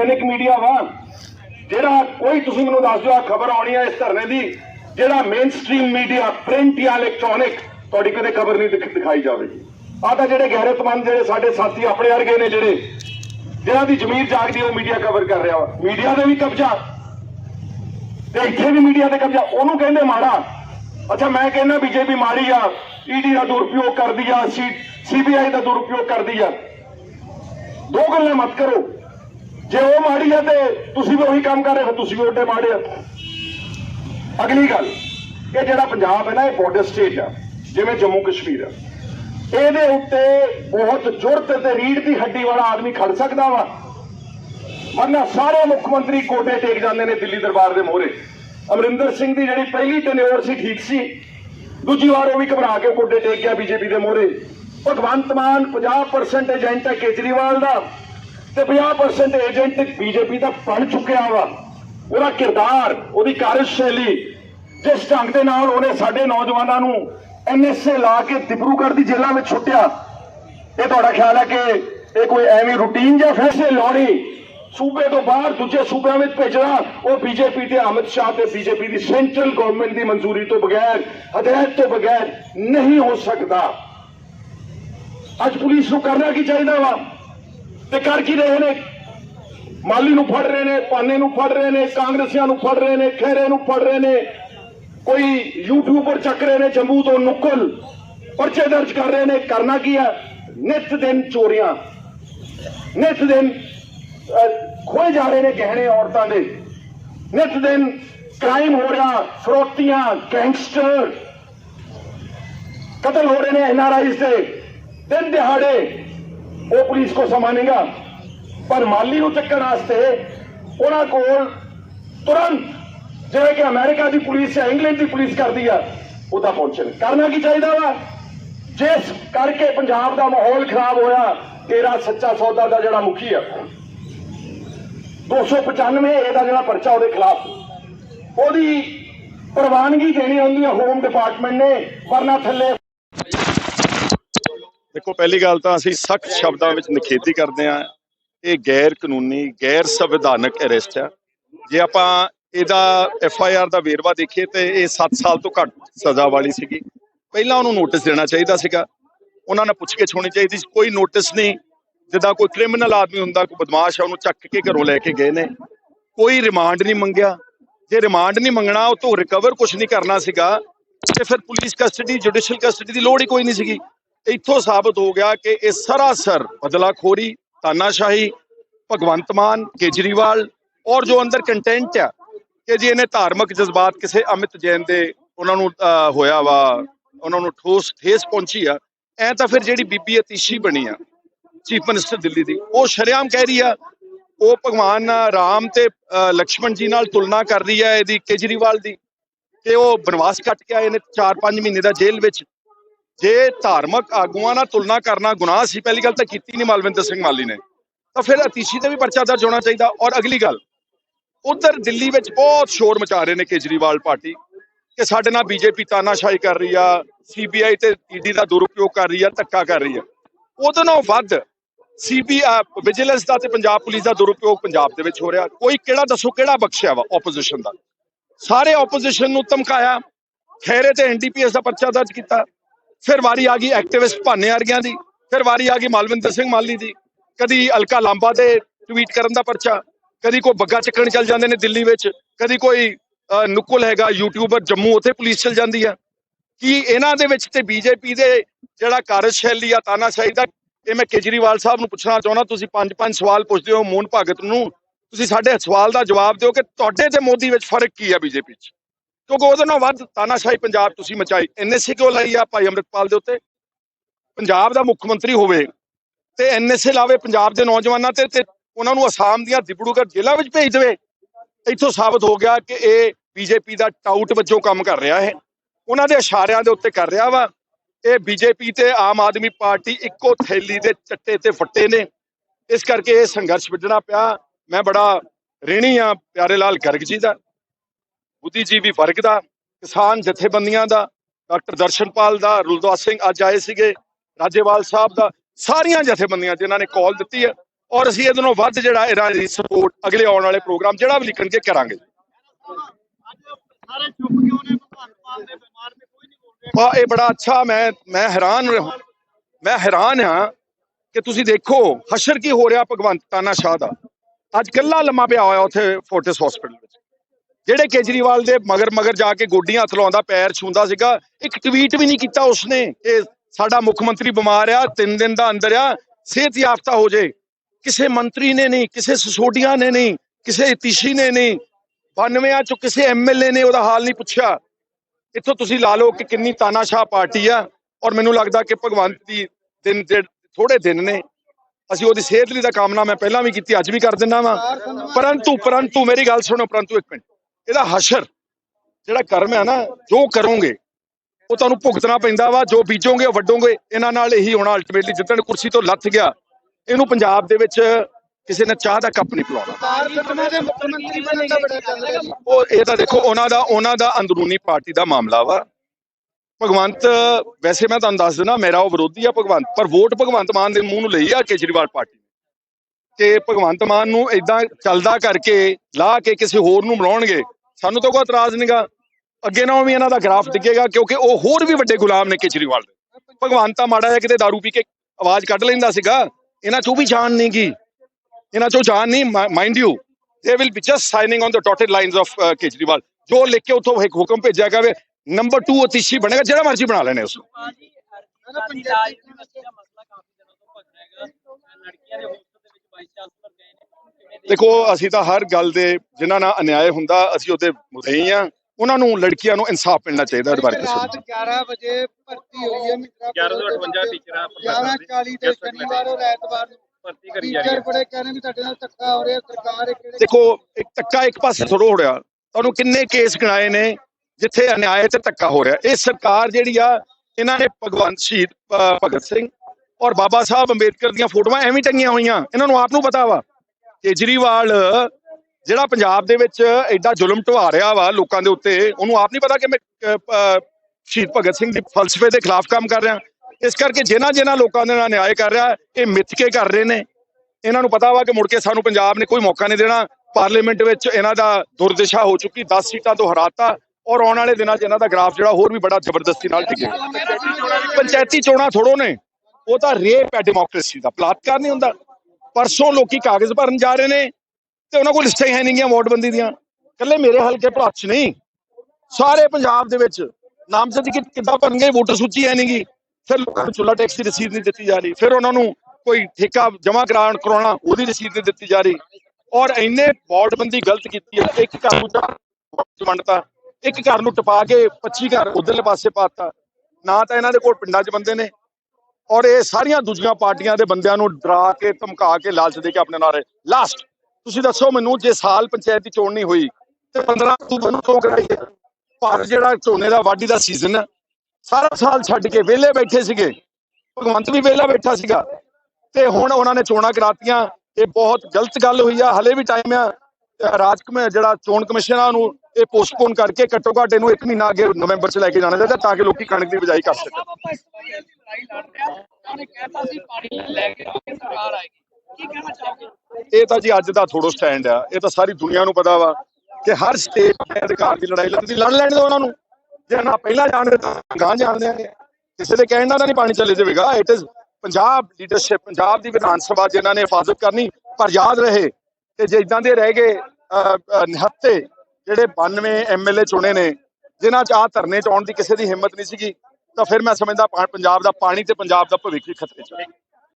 Organic media ਵਾ ਜਿਹੜਾ ਕੋਈ ਤੁਸੀਂ ਮੈਨੂੰ ਦੱਸ ਦਿਓ ਆ ਖਬਰ ਆਉਣੀ ਹੈ ਇਸ ਧਰਨੇ ਦੀ, ਜਿਹੜਾ ਮੇਨ ਸਟ੍ਰੀਮ ਮੀਡੀਆ ਪ੍ਰਿੰਟ ਜਾਂ ਇਲੈਕਟ੍ਰੋਨਿਕ ਤੁਹਾਡੀ ਕਦੇ ਖਬਰ ਨਹੀਂ ਦਿਖਾਈ ਜਾਵੇਗੀ। ਆ ਤਾਂ ਜਿਹੜੇ ਗੈਰਤਮੰਦ ਜਿਹੜੇ ਸਾਡੇ ਸਾਥੀ ਆਪਣੇ ਵਰਗੇ ਨੇ ਜਿਹੜੇ, ਜਿਹਨਾਂ ਦੀ ਜ਼ਮੀਰ ਜਾਗਦੀ ਉਹ ਮੀਡੀਆ ਕਵਰ ਕਰ ਰਿਹਾ ਵਾ। ਮੀਡੀਆ ਦੇ ਵੀ ਕਬਜ਼ਾ। ਤੇ ਇੱਥੇ ਵੀ ਮੀਡੀਆ ਦੇ ਕਬਜ਼ਾ। ਉਹਨੂੰ ਕਹਿੰਦੇ ਮਾੜਾ। ਅੱਛਾ, ਮੈਂ ਕਹਿੰਦਾ ਬੀਜੇਪੀ ਮਾੜੀ ਆ ਈਡੀ ਦਾ ਦੁਰਉਪਯੋਗ ਕਰਦੀ ਆ ਸੀਬੀਆਈ ਦਾ ਦੁਰਉਪਯੋਗ ਕਰਦੀ ਆ। ਦੋ ਗੱਲਾਂ ਮਤ ਕਰੋ। ਜੇ ਉਹ ਮਾੜੀ ਆ ਤੇ ਤੁਸੀਂ ਵੀ ਉਹੀ ਕੰਮ ਕਰ ਰਹੇ ਹੋ ਤੁਸੀਂ ਵੀ ਉਹਦੇ ਮਾੜੇ ਆ ਅਗਲੀ ਗੱਲ, ਇਹ ਜਿਹੜਾ ਪੰਜਾਬ ਹੈ ਨਾ, ਇਹ ਬਾਰਡਰ ਸਟੇਟ ਆ, ਜਿਵੇਂ ਜੰਮੂ ਕਸ਼ਮੀਰ ਆ। ਇਹਦੇ ਉੱਤੇ ਬਹੁਤ ਜੁਰਤ ਤੇ ਰੀੜ ਦੀ ਹੱਡੀ ਵਾਲਾ ਆਦਮੀ ਖੜ ਸਕਦਾ ਵਾ। ਵਰਨਾ ਸਾਰੇ ਮੁੱਖ ਮੰਤਰੀ ਕੋਟੇ ਟੇਕ ਜਾਂਦੇ ਨੇ ਦਿੱਲੀ ਦਰਬਾਰ ਦੇ ਮੋਹਰੇ। ਅਮਰਿੰਦਰ ਸਿੰਘ ਦੀ ਜਿਹੜੀ ਪਹਿਲੀ ਟੈਨਿਓਰ ਸੀ, ਠੀਕ ਸੀ। ਦੂਜੀ ਵਾਰ ਉਹ ਵੀ ਘਬਰਾ ਕੇ ਕੋਟੇ ਟੇਕ ਗਿਆ ਬੀਜੇਪੀ ਦੇ ਮੋਹਰੇ। ਭਗਵੰਤ ਮਾਨ 50% ਏਜੰਟ ਹੈ ਕੇਜਰੀਵਾਲ ਦਾ। ਤੇ 50% ਏਜੰਟ ਬੀਜੇਪੀ ਦਾ ਬਣ ਚੁੱਕਿਆ ਵਾ। ਉਹਦਾ ਕਿਰਦਾਰ, ਉਹਦੀ ਕਾਰਜਸ਼ੈਲੀ, ਜਿਸ ਢੰਗ ਦੇ ਨਾਲ ਉਹਨੇ ਸਾਡੇ ਨੌਜਵਾਨਾਂ ਨੂੰ ਐਨਐਸਏ ਲਾ ਕੇ ਦਿਬਰੂਗੜ੍ਹ ਦੀ ਜੇਲ੍ਹਾਂ ਵਿੱਚ ਛੁੱਟਿਆ ਇਹ ਤੁਹਾਡਾ ਖਿਆਲ ਹੈ ਕਿ ਇਹ ਕੋਈ ਐਵੇਂ ਰੂਟੀਨ ਜਾਂ ਫੈਸਲੇ ਲਾਉਣੀ ਸੂਬੇ ਤੋਂ ਬਾਹਰ ਦੂਜੇ ਸੂਬਿਆਂ ਵਿੱਚ ਭੇਜਣਾ, ਉਹ ਬੀਜੇਪੀ ਦੇ ਅਮਿਤ ਸ਼ਾਹ ਤੇ ਬੀਜੇਪੀ ਦੀ ਸੈਂਟਰਲ ਗਵਰਨਮੈਂਟ ਦੀ ਮਨਜ਼ੂਰੀ ਤੋਂ ਬਗੈਰ, ਹਦਾਇਤ ਤੋਂ ਬਗੈਰ ਨਹੀਂ ਹੋ ਸਕਦਾ। ਅੱਜ ਪੁਲਿਸ ਨੂੰ ਕਰਨਾ ਕੀ ਚਾਹੀਦਾ ਵਾ? ਤੇ ਕਰ ਕੀ ਰਹੇ ਨੇ? ਮਾਲੀ ਨੂੰ ਫੜ ਰਹੇ ਨੇ, ਪਾਨੇ ਨੂੰ ਫੜ ਰਹੇ ਨੇ, ਕਾਂਗਰਸੀਆਂ ਨੂੰ ਫੜ ਰਹੇ ਨੇ, ਖਹਿਰੇ ਨੂੰ ਫੜ ਰਹੇ ਨੇ। ਕੋਈ ਯੂਟਿਊਬਰ ਚੱਕ ਰਹੇ ਨੇ, ਜੰਮੂ ਤੋਂ ਨੁਕਲ ਪਰਚੇ ਦਰਜ ਕਰ ਰਹੇ ਨੇ। ਕਰਨਾ ਕੀ ਹੈ? ਨਿਤ ਦਿਨ ਚੋਰੀਆਂ। ਨਿਤ ਦਿਨ ਖੋਏ ਜਾ ਰਹੇ ਨੇ ਗਹਿਣੇ ਔਰਤਾਂ ਦੇ। ਨਿਤ ਦਿਨ ਕ੍ਰਾਈਮ ਹੋ ਰਿਹਾ, ਫਰੋਤੀਆਂ ਗੈਂਗਸਟਰ ਕਤਲ ਹੋ ਰਹੇ ਨੇ ਐਨਆਰਆਈਜ਼ ਦੇ। ਦਿਨ ਦਿਹਾੜੇ ਉਹ ਪੁਲਿਸ ਕੋ ਸੰਭਾਲੇਗਾ ਪਰ ਮਾਲੀ ਨੂੰ ਚੱਕਣ ਵਾਸਤੇ ਉਹਨਾਂ ਕੋਲ ਤੁਰੰਤ, ਜਿਵੇਂ ਕਿ ਅਮਰੀਕਾ ਦੀ ਪੁਲਿਸ ਜਾਂ ਇੰਗਲੈਂਡ ਦੀ ਪੁਲਿਸ ਕਰਦੀ ਆ, ਉਹਦਾ ਪਹੁੰਚਣ। ਕਰਨਾ ਕੀ ਚਾਹੀਦਾ ਵਾ? ਜਿਸ ਕਰਕੇ ਪੰਜਾਬ ਦਾ ਮਾਹੌਲ ਖਰਾਬ ਹੋਇਆ, ਤੇਰਾ ਸੱਚਾ ਸੌਦਾ ਦਾ ਜਿਹੜਾ ਮੁਖੀ ਆ। 295 ਇਹਦਾ ਜਿਹੜਾ ਪਰਚਾ ਉਹਦੇ ਖਿਲਾਫ। ਉਹਦੀ ਪ੍ਰਵਾਨਗੀ ਦੇਣੀ ਹੁੰਦੀ ਹੈ ਹੋਮ ਡਿਪਾਰਟਮੈਂਟ ਨੇ, ਵਰਨਾ ਥੱਲੇ ਦੇਖੋ, ਪਹਿਲੀ ਗੱਲ ਤਾਂ ਅਸੀਂ ਸਖਤ ਸ਼ਬਦਾਂ ਵਿੱਚ ਨਿਖੇਧੀ ਕਰਦੇ ਹਾਂ। ਇਹ ਗੈਰ ਕਾਨੂੰਨੀ, ਗੈਰ ਸੰਵਿਧਾਨਕ ਅਰੈਸਟ ਹੈ। ਜੇ ਆਪਾਂ ਇਹਦਾ ਐਫ ਆਈ ਆਰ ਦਾ ਵੇਰਵਾ ਦੇਖੀਏ ਤੇ ਇਹ 7 ਸਾਲ ਤੋਂ ਘੱਟ ਸਜ਼ਾ ਵਾਲੀ ਸੀਗੀ। ਪਹਿਲਾਂ ਉਹਨੂੰ ਨੋਟਿਸ ਦੇਣਾ ਚਾਹੀਦਾ ਸੀਗਾ। ਉਹਨਾਂ ਨੇ ਪੁੱਛਗਿੱਛ ਹੋਣੀ ਚਾਹੀਦੀ ਸੀ। ਕੋਈ ਨੋਟਿਸ ਨਹੀਂ। ਜਿੱਦਾਂ ਕੋਈ ਕ੍ਰਿਮੀਨਲ ਆਦਮੀ ਹੁੰਦਾ, ਕੋਈ ਬਦਮਾਸ਼ ਆ, ਉਹਨੂੰ ਚੱਕ ਕੇ ਘਰੋਂ ਲੈ ਕੇ ਗਏ ਨੇ। ਕੋਈ ਰਿਮਾਂਡ ਨਹੀਂ ਮੰਗਿਆ। ਜੇ ਰਿਮਾਂਡ ਨਹੀਂ ਮੰਗਣਾ, ਉਹ ਤੋਂ ਰਿਕਵਰ ਕੁਝ ਨਹੀਂ ਕਰਨਾ ਸੀਗਾ। ਤੇ ਫਿਰ ਪੁਲਿਸ ਕਸਟਡੀ, ਜੁਡੀਸ਼ੀਅਲ ਕਸਟਡੀ ਦੀ ਲੋੜ ਹੀ ਕੋਈ ਨਹੀਂ ਸੀਗੀ। ਇੱਥੋਂ ਸਾਬਤ ਹੋ ਗਿਆ ਕਿ ਇਹ ਸਰਾਸਰ ਬਦਲਾਖੋਰੀ, ਤਾਨਾਸ਼ਾਹੀ, ਭਗਵੰਤ ਮਾਨ, ਕੇਜਰੀਵਾਲ ਔਰ ਜੋ ਅੰਦਰ ਕੰਟੈਂਟ ਆ, ਕਿ ਜੀ ਇਹਨੇ ਧਾਰਮਿਕ ਜਜ਼ਬਾਤ ਕਿਸੇ ਅਮਿਤ ਜੈਨ ਦੇ ਉਹਨਾਂ ਨੂੰ ਹੋਇਆ ਵਾ, ਉਹਨਾਂ ਨੂੰ ਠੋਸ, ਠੇਸ ਪਹੁੰਚੀ ਆ, ਐ ਤਾਂ ਫਿਰ ਜਿਹੜੀ ਬੀਬੀ ਅਤੀਸ਼ੀ ਬਣੀ ਆ, ਚੀਫ ਮਿਨਿਸਟਰ ਦਿੱਲੀ ਦੀ, ਉਹ ਸ਼ਰੇਆਮ ਕਹਿ ਰਹੀ ਆ, ਉਹ ਭਗਵਾਨ ਰਾਮ ਤੇ ਲਕਸ਼ਮਣ ਜੀ ਨਾਲ ਤੁਲਨਾ ਕਰ ਰਹੀ ਹੈ ਇਹਦੀ ਕੇਜਰੀਵਾਲ ਦੀ, ਕਿ ਉਹ ਬਨਵਾਸ ਕੱਟ ਕੇ ਆਏ ਨੇ 4-5 ਮਹੀਨੇ ਦਾ ਜੇਲ੍ਹ ਵਿੱਚ ਜੇ ਧਾਰਮਿਕ ਆਗੂਆਂ ਨਾਲ ਤੁਲਨਾ ਕਰਨਾ ਗੁਨਾਹ ਸੀ, ਪਹਿਲੀ ਗੱਲ ਤਾਂ ਕੀਤੀ ਨਹੀਂ ਮਾਲਵਿੰਦਰ ਸਿੰਘ ਮਾਲੀ ਨੇ। ਤਾਂ ਫਿਰ ਅਤੀਸ਼ੀ ਤੇ ਵੀ ਪਰਚਾ ਦਰਜ ਹੋਣਾ ਚਾਹੀਦਾ। ਔਰ ਅਗਲੀ ਗੱਲ, ਉਧਰ ਦਿੱਲੀ ਵਿੱਚ ਬਹੁਤ ਸ਼ੋਰ ਮਚਾ ਰਹੇ ਨੇ ਕੇਜਰੀਵਾਲ ਪਾਰਟੀ, ਕਿ ਸਾਡੇ ਨਾਲ ਬੀਜੇਪੀ ਤਾਨਾਸ਼ਾਹੀ ਕਰ ਰਹੀ ਆ, ਸੀਬੀਆਈ ਤੇ ਈਡੀ ਦਾ ਦੁਰਉਪਯੋਗ ਕਰ ਰਹੀ ਆ, ਧੱਕਾ ਕਰ ਰਹੀ ਆ। ਉਹਦੇ ਨਾਲੋਂ ਵੱਧ ਸੀਬੀ ਵਿਜੀਲੈਂਸ ਦਾ ਤੇ ਪੰਜਾਬ ਪੁਲਿਸ ਦਾ ਦੁਰਉਪਯੋਗ ਪੰਜਾਬ ਦੇ ਵਿੱਚ ਹੋ ਰਿਹਾ। ਕੋਈ ਕਿਹੜਾ ਦੱਸੋ, ਕਿਹੜਾ ਬਖਸ਼ਿਆ ਵਾ ਆਪੋਜੀਸ਼ਨ ਦਾ? ਸਾਰੇ ਆਪੋਜੀਸ਼ਨ ਨੂੰ ਧਮਕਾਇਆ ਖੈਰੇ ਤੇ ਐਨਡੀਪੀਐਸ ਦਾ ਪਰਚਾ ਦਰਜ ਕੀਤਾ। ਫਿਰ ਵਾਰੀ ਆ ਗਈ ਐਕਟਿਵਿਸਟ ਭਾਨੇ ਵਰਗਿਆਂ ਦੀ ਫਿਰ ਵਾਰੀ ਆ ਗਈ ਮਾਲਵਿੰਦਰ ਸਿੰਘ ਮਾਲੀ ਦੀ। ਕਦੀ ਅਲਕਾ ਲਾਂਬਾ ਦੇ ਟਵੀਟ ਕਰਨ ਦਾ ਪਰਚਾ ਕਦੀ ਕੋਈ ਬੱਗਾ ਚੱਕਣ ਚੱਲ ਜਾਂਦੇ ਨੇ ਦਿੱਲੀ ਵਿੱਚ ਕਦੀ ਕੋਈ ਅਹ, ਨੁਕਲ ਹੈਗਾ ਯੂਟਿਊਬਰ ਜੰਮੂ ਉੱਥੇ ਪੁਲਿਸ ਚੱਲ ਜਾਂਦੀ ਆ। ਕੀ ਇਹਨਾਂ ਦੇ ਵਿੱਚ ਤੇ ਬੀਜੇਪੀ ਦੇ ਜਿਹੜਾ ਕਾਰਜਸ਼ੈਲੀ ਆ ਤਾਨਾਸ਼ਾਹੀ ਦਾ ਇਹ ਮੈਂ ਕੇਜਰੀਵਾਲ ਸਾਹਿਬ ਨੂੰ ਪੁੱਛਣਾ ਚਾਹੁੰਦਾ ਤੁਸੀਂ ਪੰਜ ਪੰਜ ਸਵਾਲ ਪੁੱਛਦੇ ਹੋ ਮੋਹਨ ਭਗਤ ਨੂੰ ਤੁਸੀਂ ਸਾਡੇ ਸਵਾਲ ਦਾ ਜਵਾਬ ਦਿਓ ਕਿ ਤੁਹਾਡੇ ਤੇ ਮੋਦੀ ਵਿੱਚ ਫ਼ਰਕ ਕੀ ਆ ਬੀਜੇਪੀ 'ਚ? ਕਿਉਂਕਿ ਉਹਦੇ ਨਾਲ ਵੱਧ ਤਾਨਾਸ਼ਾਹੀ ਪੰਜਾਬ ਤੁਸੀਂ ਮਚਾਈ। ਐਨਐਸਏ ਕਿਉਂ ਲਾਈ ਆ ਭਾਈ ਅੰਮ੍ਰਿਤਪਾਲ ਦੇ ਉੱਤੇ? ਪੰਜਾਬ ਦਾ ਮੁੱਖ ਮੰਤਰੀ ਹੋਵੇ ਤੇ ਐਨਐਸਏ ਲਾਵੇ ਪੰਜਾਬ ਦੇ ਨੌਜਵਾਨਾਂ ਤੇ ਤੇ ਉਹਨਾਂ ਨੂੰ ਅਸਾਮ ਦੀਆਂ ਦਿਬੜੂਗੜ੍ਹ ਜੇਲ੍ਹਾਂ ਵਿੱਚ ਭੇਜ ਦੇਵੇ। ਇੱਥੋਂ ਸਾਬਤ ਹੋ ਗਿਆ ਕਿ ਇਹ ਬੀਜੇਪੀ ਦਾ ਟਾਊਟ ਵਜੋਂ ਕੰਮ ਕਰ ਰਿਹਾ ਹੈ। ਉਹਨਾਂ ਦੇ ਇਸ਼ਾਰਿਆਂ ਦੇ ਉੱਤੇ ਕਰ ਰਿਹਾ ਵਾ। ਇਹ ਬੀਜੇਪੀ ਤੇ ਆਮ ਆਦਮੀ ਪਾਰਟੀ ਇੱਕੋ ਥੈਲੀ ਦੇ ਚੱਟੇ ਤੇ ਫੱਟੇ ਨੇ। ਇਸ ਕਰਕੇ ਇਹ ਸੰਘਰਸ਼ ਵਿੱਢਣਾ ਪਿਆ। ਮੈਂ ਬੜਾ ऋणी ਆ ਪਿਆਰੇ ਲਾਲ ਗਰਗ ਜੀ ਦਾ। ਬੁੱਧੀਜੀਵੀ ਵਰਗ ਦਾ ਕਿਸਾਨ ਜਥੇਬੰਦੀਆਂ ਦਾ ਡਾਕਟਰ ਦਰਸ਼ਨਪਾਲ ਦਾ ਰੁਲਦਾਸ ਸਿੰਘ ਅੱਜ ਆਏ ਸੀਗੇ ਰਾਜੇਵਾਲ ਸਾਹਿਬ ਦਾ ਸਾਰੀਆਂ ਜਥੇਬੰਦੀਆਂ ਜਿਨ੍ਹਾਂ ਨੇ ਕਾਲ ਦਿੱਤੀ ਹੈ ਔਰ ਅਸੀਂ ਇਹਦੇ ਨਾਲੋਂ ਵੱਧ ਜਿਹੜਾ ਇਹਨਾਂ ਦੀ ਸਪੋਰਟ ਅਗਲੇ ਆਉਣ ਵਾਲੇ ਪ੍ਰੋਗਰਾਮ ਜਿਹੜਾ ਵੀ ਲਿਖਣਗੇ ਕਰਾਂਗੇ। ਸਾਰੇ ਚੁੱਪ ਕਿਉਂ ਨੇ? ਭਗਵੰਤ ਮਾਨ ਦੇ ਬਿਮਾਰ ਤੇ ਕੋਈ ਨਹੀਂ ਬੋਲ ਰਿਹਾ ਵਾਹ ਇਹ ਬੜਾ ਅੱਛਾ ਮੈਂ ਮੈਂ ਹੈਰਾਨ ਮੈਂ ਹੈਰਾਨ ਹਾਂ ਕਿ ਤੁਸੀਂ ਦੇਖੋ ਹਸ਼ਰ ਕੀ ਹੋ ਰਿਹਾ ਭਗਵੰਤ ਤਾਨਾ ਸ਼ਾਹ ਦਾ। ਅੱਜ ਕੱਲਾ ਲੰਮਾ ਪਿਆ ਹੋਇਆ ਉੱਥੇ ਫੋਰਟਿਸ ਹਸਪੀਟਲ ਵਿੱਚ। ਜਿਹੜੇ ਕੇਜਰੀਵਾਲ ਦੇ ਮਗਰ ਮਗਰ ਜਾ ਕੇ ਗੋਡੀਆਂ ਹੱਥ ਲਾਉਂਦਾ ਪੈਰ ਛੂੰਦਾ ਸੀਗਾ ਇੱਕ ਟਵੀਟ ਵੀ ਨਹੀਂ ਕੀਤਾ ਉਸਨੇ ਕਿ ਸਾਡਾ ਮੁੱਖ ਮੰਤਰੀ ਬਿਮਾਰ ਆ ਤਿੰਨ ਦਿਨ ਦਾ ਅੰਦਰ ਆ ਸਿਹਤ ਯਾਫਤਾ ਹੋ ਜੇ। ਕਿਸੇ ਮੰਤਰੀ ਨੇ ਨਹੀਂ ਕਿਸੇ ਸਿਸੋਡੀਆ ਨੇ ਨਹੀਂ ਕਿਸੇ ਤੀਸ਼ੀ ਨੇ ਨਹੀਂ 92 ਚੋਂ ਕਿਸੇ ਐਮਐਲਏ ਨੇ ਉਹਦਾ ਹਾਲ ਨਹੀਂ ਪੁੱਛਿਆ। ਇੱਥੋਂ ਤੁਸੀਂ ਲਾ ਲਓ ਕਿ ਕਿੰਨੀ ਤਾਨਾਸ਼ਾਹ ਪਾਰਟੀ ਆ ਔਰ ਮੈਨੂੰ ਲੱਗਦਾ ਕਿ ਭਗਵੰਤ ਦੀ ਦਿਨ ਥੋੜੇ ਦਿਨ ਨੇ। ਅਸੀਂ ਉਹਦੀ ਸਿਹਤ ਲਈ ਦਾ ਕਾਮਨਾ ਮੈਂ ਪਹਿਲਾਂ ਵੀ ਕੀਤੀ ਅੱਜ ਵੀ ਕਰ ਦਿੰਦਾ ਵਾਂ। ਪਰੰਤੂ ਪਰੰਤੂ ਮੇਰੀ ਗੱਲ ਸੁਣੋ ਪਰੰਤੂ ਇੱਕ ਮਿੰਟ। ਇਹਦਾ ਹਸ਼ਰ, ਜਿਹੜਾ ਕਰਮ ਹੈ ਨਾ, ਜੋ ਕਰੋਗੇ, ਉਹ ਤੁਹਾਨੂੰ ਭੁਗਤਣਾ ਪੈਂਦਾ ਵਾ, ਜੋ ਬੀਜੋਗੇ, ਉਹ ਵੱਡੋਗੇ ਇਹਨਾਂ ਨਾਲ ਇਹੀ ਹੋਣਾ ਅਲਟੀਮੇਟਲੀ ਜਿੱਦਣ ਕੁਰਸੀ ਤੋਂ ਲੱਥ ਗਿਆ, ਇਹਨੂੰ ਪੰਜਾਬ ਦੇ ਵਿੱਚ ਕਿਸੇ ਨੇ ਚਾਹ ਦਾ ਕੱਪ ਨਹੀਂ ਪਿਲਾਉਣਾ। ਉਹ ਇਹ ਤਾਂ ਦੇਖੋ, ਉਹਨਾਂ ਦਾ ਉਹਨਾਂ ਦਾ ਅੰਦਰੂਨੀ ਪਾਰਟੀ ਦਾ ਮਾਮਲਾ ਵਾ। ਭਗਵੰਤ, ਵੈਸੇ ਮੈਂ ਤੁਹਾਨੂੰ ਦੱਸ ਦਿੰਦਾ, ਮੇਰਾ ਉਹ ਵਿਰੋਧੀ ਆ ਭਗਵੰਤ, ਪਰ ਵੋਟ ਭਗਵੰਤ ਮਾਨ ਦੇ ਮੂੰਹ ਨੂੰ ਲਈ ਆ ਕੇਜਰੀਵਾਲ ਪਾਰਟੀ ਨੇ। ਤੇ ਭਗਵੰਤ ਮਾਨ ਨੂੰ ਇਦਾਂ ਚੱਲਦਾ ਕਰਕੇ, ਲਾ ਕੇ ਕਿਸੇ ਹੋਰ ਨੂੰ ਬਣਾਉਣਗੇ ਸਾਨੂੰ ਤਾਂ ਕੋਈ ਇਤਰਾਜ਼ ਨਹੀਂਗਾ ਅੱਗੇ ਨਾਲੋਂ ਵੀ ਇਹਨਾਂ ਦਾ ਗ੍ਰਾਫ ਡਿੱਗੇਗਾ ਕਿਉਂਕਿ ਉਹ ਹੋਰ ਵੀ ਵੱਡੇ ਗੁਲਾਮ ਨੇ ਕੇਜਰੀਵਾਲ ਦੇ। ਭਗਵੰਤ ਤਾਂ ਮਾੜਾ ਜਿਹਾ ਕਿਤੇ दारू ਪੀ ਕੇ ਆਵਾਜ਼ ਕੱਢ ਲੈਂਦਾ ਸੀਗਾ। ਇਹਨਾਂ ਚੋਂ ਵੀ ਜਾਨ ਨਹੀਂ ਗੀ। ਇਹਨਾਂ ਚੋਂ ਜਾਨ ਨਹੀਂ mind you they will be just signing on the dotted lines of Kejriwal. ਜੋ ਲਿਖ ਕੇ ਉਥੋਂ ਇੱਕ ਹੁਕਮ ਭੇਜਿਆ ਜਾਵੇ ਨੰਬਰ 2 ਅਤੀਸ਼ੀ ਬਣੇਗਾ, ਜਿਹੜਾ ਮਰਜ਼ੀ ਬਣਾ ਲੈਣੇ ਉਸ ਨੂੰ ਭਾਜੀ ਹਰਜੀਤ ਰਾਜ ਯੂਨੀਵਰਸਿਟੀ ਦਾ ਮਸਲਾ ਕਾਫੀ ਦਿਨੋਂ ਤੋਂ ਭਖ ਰਿਹਾ ਹੈਗਾ ਲੜਕੀਆਂ ਦੇ ਹੋਸਟਲ ਦੇ ਵਿੱਚ ਵਾਈਸ ਚਾਂਸਲਰ ਗਏ ਨੇ ਕਿਵੇਂ ਦੇਖਦੇ ਦੇਖੋ ਅਸੀਂ ਤਾਂ ਹਰ ਗੱਲ ਦੇ ਜਿਨ੍ਹਾਂ ਨਾਲ ਅਨਿਆਏ ਹੁੰਦਾ ਅਸੀਂ ਉਹਦੇ ਮੁਦਈ ਆ ਉਹਨਾਂ ਨੂੰ ਲੜਕੀਆਂ ਨੂੰ ਇਨਸਾਫ ਮਿਲਣਾ ਚਾਹੀਦਾ ਰਾਤ 11 ਵਜੇ ਭਰਤੀ ਹੋਈ ਹੈ ਮਿੱਤਰਾ 1158 ਟੀਚਰਾਂ 11:40 ਤੇ ਸ਼ਨੀਵਾਰ ਔਰ ਐਤਵਾਰ ਨੂੰ ਭਰਤੀ ਕਰੀ ਜਾ ਰਹੀ ਹੈ। ਬੜੇ ਕਹਿੰਦੇ ਵੀ ਤੁਹਾਡੇ ਨਾਲ ਧੱਕਾ ਹੋ ਰਿਹਾ ਸਰਕਾਰ ਇਹ ਕਿਹੜੇ ਦੇਖੋ ਇੱਕ ਧੱਕਾ ਇੱਕ ਪਾਸੇ ਥੋੜੋ ਹੋ ਰਿਹਾ। ਤੁਹਾਨੂੰ ਕਿੰਨੇ ਕੇਸ ਗਣਾਏ ਨੇ ਜਿੱਥੇ ਅਨਿਆਏ ਤੇ ਧੱਕਾ ਹੋ ਰਿਹਾ। ਇਹ ਸਰਕਾਰ ਜਿਹੜੀ ਆ ਇਹਨਾਂ ਨੇ ਭਗਵੰਤ ਸ਼ਹੀਦ ਭਗਤ ਸਿੰਘ ਔਰ ਬਾਬਾ ਸਾਹਿਬ ਅੰਬੇਦਕਰ ਦੀਆਂ ਫੋਟੋਆਂ ਐਵੇਂ ਟੰਗੀਆਂ ਹੋਈਆਂ। ਇਹਨਾਂ ਨੂੰ ਆਪ ਨੂੰ ਪਤਾ ਵਾ। ਕੇਜਰੀਵਾਲ, ਜਿਹੜਾ ਪੰਜਾਬ ਦੇ ਵਿੱਚ ਐਡਾ ਜ਼ੁਲਮ ਢਵਾ ਰਿਹਾ ਵਾ ਲੋਕਾਂ ਦੇ ਉੱਤੇ, ਉਹਨੂੰ ਆਪ ਨਹੀਂ ਪਤਾ ਕਿ ਮੈਂ ਸ਼ਹੀਦ ਭਗਤ ਸਿੰਘ ਦੇ ਫਲਸਫੇ ਦੇ ਖਿਲਾਫ ਕੰਮ ਕਰ ਰਿਹਾ। ਇਸ ਕਰਕੇ ਜਿਨ੍ਹਾਂ ਜਿਨ੍ਹਾਂ ਲੋਕਾਂ ਦੇ ਨਾਲ ਨਿਆਂ ਕਰ ਰਿਹਾ, ਇਹ ਮਿੱਥ ਕੇ ਕਰ ਰਹੇ ਨੇ। ਇਹਨਾਂ ਨੂੰ ਪਤਾ ਵਾ ਕਿ ਮੁੜ ਕੇ ਸਾਨੂੰ ਪੰਜਾਬ ਨੇ ਕੋਈ ਮੌਕਾ ਨਹੀਂ ਦੇਣਾ। ਪਾਰਲੀਮੈਂਟ ਵਿੱਚ ਇਹਨਾਂ ਦਾ ਦੁਰਦਿਸ਼ਾ ਹੋ ਚੁੱਕੀ 10 ਸੀਟਾਂ ਤੋਂ ਹਰਾਤਾ ਔਰ ਆਉਣ ਵਾਲੇ ਦਿਨਾਂ 'ਚ ਇਹਨਾਂ ਦਾ ਗ੍ਰਾਫ ਜਿਹੜਾ ਹੋਰ ਵੀ ਬੜਾ ਜ਼ਬਰਦਸਤੀ ਨਾਲ ਡਿੱਗੇਗਾ। ਪੰਚਾਇਤੀ ਚੋਣਾਂ ਥੋੜੋ ਨੇ। ਉਹ ਤਾਂ ਰੇਪ ਹੈ ਡੈਮੋਕ੍ਰੇਸੀ ਦਾ, ਬਲਾਤਕਾਰ ਨਹੀਂ ਹੁੰਦਾ। ਪਰਸੋਂ ਲੋਕੀ ਕਾਗਜ਼ ਭਰਨ ਜਾ ਰਹੇ ਨੇ ਤੇ ਉਹਨਾਂ ਕੋਲ ਲਿਸਟਾਂ ਹੈ ਨਹੀਂ ਗੀਆਂ ਵੋਟਬੰਦੀ ਦੀਆਂ। ਕੱਲੇ ਮੇਰੇ ਹਲਕੇ ਭਰਾ 'ਚ ਨਹੀਂ, ਸਾਰੇ ਪੰਜਾਬ ਦੇ ਵਿੱਚ ਨਾਮਜ਼ਦਗੀ ਕਿ- ਕਿੱਦਾਂ ਭਰਨਗੇ ਵੋਟਰ ਸੂਚੀ ਹੈ ਨਹੀਂਗੀ। ਫਿਰ ਲੋਕਾਂ ਨੂੰ ਚੁੱਲਾ ਟੈਕਸ ਦੀ ਰਸੀਦ ਨਹੀਂ ਦਿੱਤੀ ਜਾ ਰਹੀ। ਫਿਰ ਉਹਨਾਂ ਨੂੰ ਕੋਈ ਠੇਕਾ ਜਮ੍ਹਾਂ ਕਰਾਉਣ, ਕਰਾਉਣਾ, ਉਹਦੀ ਰਸੀਦ ਨਹੀਂ ਦਿੱਤੀ ਜਾ ਰਹੀ। ਔਰ ਇੰਨੇ ਵੋਟ ਬੰਦੀ ਗਲਤ ਕੀਤੀ ਹੈ ਇੱਕ ਘਰ ਨੂੰ ਵੰਡਤਾ, ਇੱਕ ਘਰ ਨੂੰ ਟਪਾ ਕੇ 25 ਘਰ ਉਧਰਲੇ ਪਾਸੇ ਪਾਤਾ। ਨਾ ਤਾਂ ਇਹਨਾਂ ਦੇ ਕੋਲ ਪਿੰਡਾਂ 'ਚ ਬੰਦੇ ਨੇ ਔਰ ਇਹ ਸਾਰੀਆਂ ਦੂਜੀਆਂ ਪਾਰਟੀਆਂ ਦੇ ਬੰਦਿਆਂ ਨੂੰ ਡਰਾ ਕੇ, ਧਮਕਾ ਕੇ, ਲਾਲਚ ਦੇ ਕੇ ਆਪਣੇ ਨਾਲ ਲਾਸਟ ਤੁਸੀਂ ਦੱਸੋ ਮੈਨੂੰ, ਜੇ ਸਾਲ ਪੰਚਾਇਤ ਦੀ ਚੋਣ ਨਹੀਂ ਹੋਈ, ਤੇ 15 ਅਕਤੂਬਰ ਨੂੰ ਕਿਉਂ ਕਰਾਈ ਹੈ? ਜਿਹੜਾ ਝੋਨੇ ਦਾ ਵਾਢੀ ਦਾ ਸੀਜ਼ਨ ਹੈ, ਸਾਰਾ ਸਾਲ ਛੱਡ ਕੇ ਵਿਹਲੇ ਬੈਠੇ ਸੀਗੇ। ਭਗਵੰਤ ਵੀ ਵਿਹਲਾ ਬੈਠਾ ਸੀਗਾ। ਤੇ ਹੁਣ ਉਹਨਾਂ ਨੇ ਚੋਣਾਂ ਕਰਾਤੀਆਂ। ਇਹ ਬਹੁਤ ਗਲਤ ਗੱਲ ਹੋਈ ਆ, ਹਲੇ ਵੀ ਟਾਈਮ ਆ। ਰਾਜ ਕਮੇ, ਜਿਹੜਾ ਚੋਣ ਕਮਿਸ਼ਨ ਨੂੰ ਇਹ ਪੋਸਟਪੋਨ ਕਰਕੇ ਘੱਟੋ ਘੱਟ ਇਹਨੂੰ 1 ਮਹੀਨਾ ਅੱਗੇ ਨਵੰਬਰ ਚ ਲੈ ਕੇ ਜਾਣਾ ਚਾਹੀਦਾ ਤਾਂ ਕਿ ਲੋਕੀ ਕਣਕ ਦੀ ਬਿਜਾਈ ਕਰ ਸਕਣ। ਲੜਾਈ ਲੜ ਰਿਹਾ। ਉਹਨੇ ਕਹਿਤਾ ਸੀ ਪਾਣੀ ਲੈ ਕੇ ਆ ਸਰਕਾਰ ਆਏਗੀ। ਕੀ ਕਹਿਣਾ ਚਾਹੋਗੇ? ਇਹ ਤਾਂ ਜੀ ਅੱਜ ਦਾ ਥੋੜੋ ਸਟੈਂਡ ਆ। ਇਹ ਤਾਂ ਸਾਰੀ ਦੁਨੀਆ ਨੂੰ ਪਤਾ ਵਾ ਕਿ ਹਰ ਸਟੇਟ ਆਪਣੇ ਅਧਿਕਾਰ ਦੀ ਲੜਾਈ ਲੜਦੀ ਲੜ ਲੈਣ ਦਿਓ ਉਹਨਾਂ ਨੂੰ। ਜੇ ਨਾ ਪਹਿਲਾਂ ਜਾਣਦੇ ਤਾਂ ਗਾਂ ਜਾਣ ਦਿਆਂਗੇ। ਕਿਸੇ ਦੇ ਕਹਿਣ ਨਾਲ ਨਹੀਂ ਪਾਣੀ ਚੱਲੇ ਜਾਵੇਗਾ। It is Punjab leadership Punjab ਦੀ ਵਿਧਾਨ ਸਭਾ ਜਿਨ੍ਹਾਂ ਨੇ ਹਿਫਾਜ਼ਤ ਕਰਨੀ ਪਰ ਯਾਦ ਰਹੇ ਕਿ ਜੇ ਇਦਾਂ ਦੇ ਰਹਿ ਗਏ ਨਿਹੱਤੇ ਅਹ, ਨਿਹੱਥੇ ਜਿਹੜੇ 92 ਐਮਐਲਏ ਚੁਣੇ ਨੇ ਜਿਨ੍ਹਾਂ ਚ ਆ ਧਰਨੇ ਚ ਆਉਣ ਦੀ ਕਿਸੇ ਦੀ ਹਿੰਮਤ ਨਹੀਂ ਸੀਗੀ ਤਾਂ ਫਿਰ ਮੈਂ ਸਮਝਦਾ ਪੰਜਾਬ ਦਾ ਪਾਣੀ ਤੇ ਪੰਜਾਬ ਦਾ ਭਵਿੱਖ ਵੀ ਖਤਰੇ ਚ ਹੈ